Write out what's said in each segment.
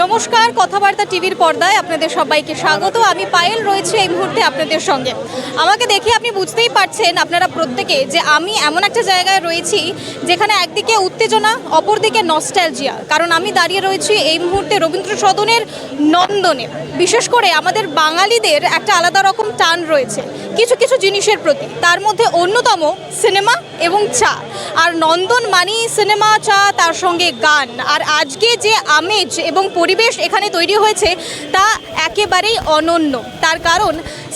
নমস্কার, কথাবার্তা টিভির পর্দায় আপনাদের সবাইকে স্বাগত। আমি পায়েল রয়েছে এই মুহূর্তে আপনাদের সঙ্গে। আমাকে দেখে আপনি বুঝতেই পারছেন, আপনারা প্রত্যেকে, যে আমি এমন একটা জায়গায় রয়েছি যেখানে একদিকে উত্তেজনা, অপরদিকে নস্টালজিয়া কারণ আমি দাঁড়িয়ে রয়েছি এই মুহূর্তে রবীন্দ্র সদনের নন্দনে। বিশেষ করে আমাদের বাঙালিদের একটা আলাদা রকম টান রয়েছে, কিছু কিছু জিনিসের প্রতি। তার মধ্যে অন্যতম সিনেমা এবং চা। আর নন্দন মানি সিনেমা, চা, তার সঙ্গে গান। আর আজকে যে আমেজ এবং পরিবেশ এখানে তৈরি হয়েছে তা একেবারেই অনন্য। তার কারণ,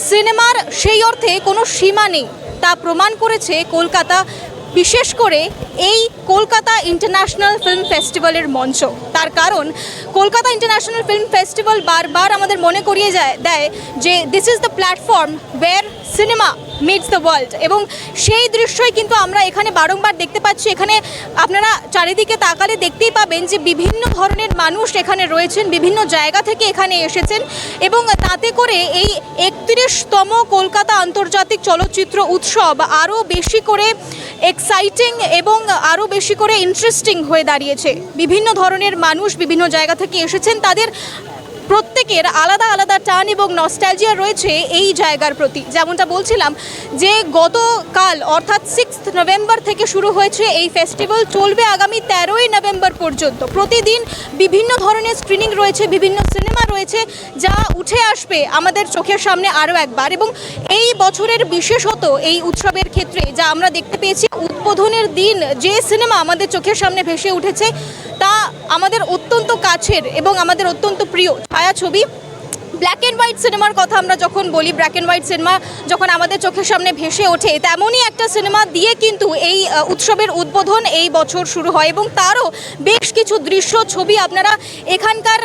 সিনেমার সেই অর্থে কোনো সীমা নেই। তা প্রমাণ করেছে কলকাতা, বিশেষ করে এই কলকাতা ইন্টারন্যাশনাল ফিল্ম ফেস্টিভ্যালের মঞ্চ। তার কারণ, কলকাতা ইন্টারন্যাশনাল ফিল্ম ফেস্টিভ্যাল বারবার আমাদের মনে করিয়ে যায়, দেয় যে this is the platform where cinema meets the world এবং সেই দৃশ্যই কিন্তু আমরা এখানে বারংবার দেখতে পাচ্ছি। এখানে আপনারা চারিদিকে তাকালে দেখতেই পাবেন যে বিভিন্ন ধরনের মানুষ এখানে রয়েছেন, বিভিন্ন জায়গা থেকে এখানে এসেছেন এবং তাতে করে এই একত্রিশতম কলকাতা আন্তর্জাতিক চলচ্চিত্র উৎসব আরও বেশি করে এক্সাইটিং এবং আরও বেশি করে ইন্টারেস্টিং হয়ে দাঁড়িয়েছে। বিভিন্ন ধরনের মানুষ বিভিন্ন জায়গা থেকে এসেছেন। তাদের প্রত্যেকের আলাদা আলাদা টান এবং নস্টালজিয়া রয়েছে এই জায়গার প্রতি। যেমনটা বলছিলাম যে গতকাল অর্থাৎ সিক্স নভেম্বর থেকে শুরু হয়েছে এই ফেস্টিভ্যাল চলবে আগামী তেরোই নভেম্বর পর্যন্ত। প্রতিদিন বিভিন্ন ধরনের স্ক্রিনিং রয়েছে, বিভিন্ন সিনেমা রয়েছে, যা উঠে আসবে আমাদের চোখের সামনে আরও একবার। এবং এই বছরের বিশেষত এই উৎসবের ক্ষেত্রে যা আমরা দেখতে পেয়েছি উদ্বোধনের দিন যে সিনেমা আমাদের চোখের সামনে ভেসে উঠেছে, তা আমাদের অত্যন্ত কাছের এবং আমাদের অত্যন্ত প্রিয় ছায়াছবি ব্ল্যাক অ্যান্ড হোয়াইট সিনেমার কথা আমরা যখন বলি ব্ল্যাক অ্যান্ড হোয়াইট সিনেমা যখন আমাদের চোখের সামনে ভেসে ওঠে, তেমনই একটা সিনেমা দিয়ে কিন্তু এই উৎসবের উদ্বোধন এই বছর শুরু হয় এবং তারও বেশ কিছু দৃশ্য ছবি আপনারা এখানকার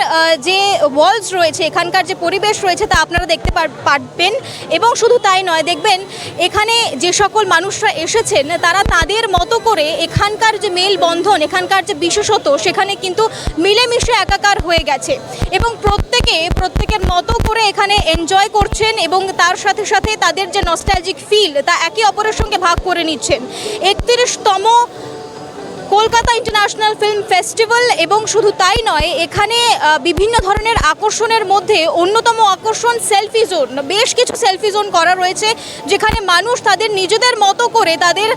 যে ওয়ালস রয়েছে, এখানকার যে পরিবেশ রয়েছে তা আপনারা দেখতে পার- পারবেন এবং শুধু তাই নয়, দেখবেন এখানে যে সকল মানুষরা এসেছেন তারা তাদের মতো করে এখানকার যে মেলবন্ধন, এখানকার যে বিশেষত সেখানে কিন্তু মিলেমিশে একাকার হয়ে গেছে এবং প্রত্যেকে প্রত্যেকের মতো করে এখানে এনজয় করছেন এবং তার সাথে সাথে তাদের যে নস্টালজিক ফিল তা একে অপরের সঙ্গে ভাগ করে নিচ্ছেন। একত্রিশতম কলকাতা ইন্টারন্যাশনাল ফিল্ম ফেস্টিভ্যাল এবং শুধু তাই নয়, এখানে বিভিন্ন ধরনের আকর্ষণের মধ্যে অন্যতম আকর্ষণ সেলফি জোন বেশ কিছু সেলফি জোন করা রয়েছে, যেখানে মানুষ তাদের নিজেদের মতো করে তাদের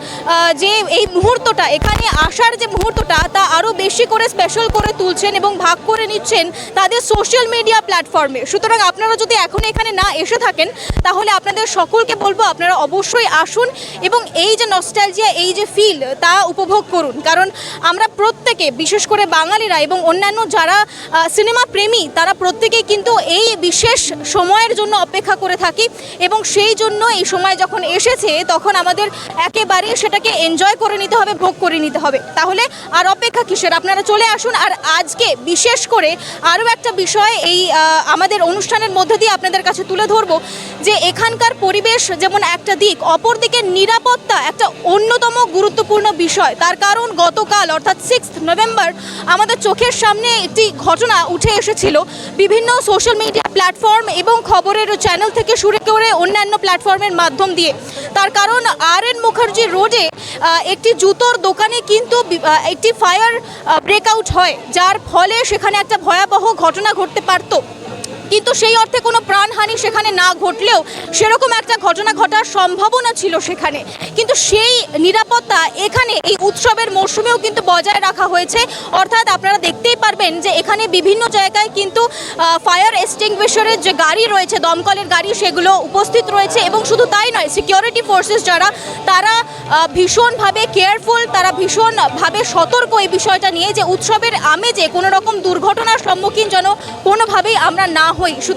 যে এই মুহূর্তটা, এখানে আসার যে মুহূর্তটা, তা আরও বেশি করে স্পেশাল করে তুলছেন এবং ভাগ করে নিচ্ছেন তাদের সোশ্যাল মিডিয়া প্ল্যাটফর্মে সুতরাং আপনারা যদি এখন এখানে না এসে থাকেন, তাহলে আপনাদের সকলকে বলব, আপনারা অবশ্যই আসুন এবং এই যে নস্টালজিয়া এই যে ফিল তা উপভোগ করুন। কারণ আমরা প্রত্যেকে, বিশেষ করে বাঙালিরা এবং অন্যান্য যারা সিনেমা প্রেমী, তারা প্রত্যেকেই কিন্তু এই বিশেষ সময়ের জন্য অপেক্ষা করে থাকি এবং সেই জন্য এই সময় যখন এসেছে, তখন আমাদের একেবারে সেটাকে এনজয় করে নিতে হবে, ভোগ করে নিতে হবে। তাহলে আর অপেক্ষা কিসের? আপনারা চলে আসুন আর আজকে বিশেষ করে আরও একটা বিষয় এই আমাদের অনুষ্ঠানের মধ্যে দিয়ে আপনাদের কাছে তুলে ধরবো যে এখানকার পরিবেশ যেমন একটা দিক, অপরদিকে নিরাপত্তা একটা অন্যতম গুরুত্বপূর্ণ বিষয়। তার কারণ গতকাল, অর্থাৎ সিক্স নভেম্বর আমাদের চোখের সামনে একটি ঘটনা উঠে এসেছিল। বিভিন্ন সোশ্যাল মিডিয়া প্ল্যাটফর্ম এবং খবরের চ্যানেল থেকে শুরু করে অন্যান্য প্ল্যাটফর্মের মাধ্যম দিয়ে। তার কারণ আর এন মুখার্জি রোডে একটি জুতোর দোকানে কিন্তু একটি ফায়ার ব্রেকআউট হয়, যার ফলে সেখানে একটা ভয়াবহ ঘটনা ঘটতে পারতো। কিন্তু সেই অর্থে কোনো প্রাণহানি সেখানে না ঘটলেও সেরকম একটা ঘটনা ঘটার সম্ভাবনা ছিল সেখানে। কিন্তু সেই নিরাপত্তা এখানে এই উৎসবের মরশুমেও কিন্তু বজায় রাখা হয়েছে। অর্থাৎ আপনারা দেখতেই পারবেন যে এখানে বিভিন্ন জায়গায় কিন্তু ফায়ার এক্সটিংগুইশারের যে গাড়ি রয়েছে, দমকলের গাড়ি, সেগুলো উপস্থিত রয়েছে এবং শুধু তাই নয় সিকিউরিটি ফোর্সেস যারা, তারা ভীষণভাবে কেয়ারফুল তারা ভীষণভাবে সতর্ক এই বিষয়টা নিয়ে যে উৎসবের আমেজে কোনো রকম দুর্ঘটনার সম্মুখীন যেন কোনোভাবেই আমরা না 会说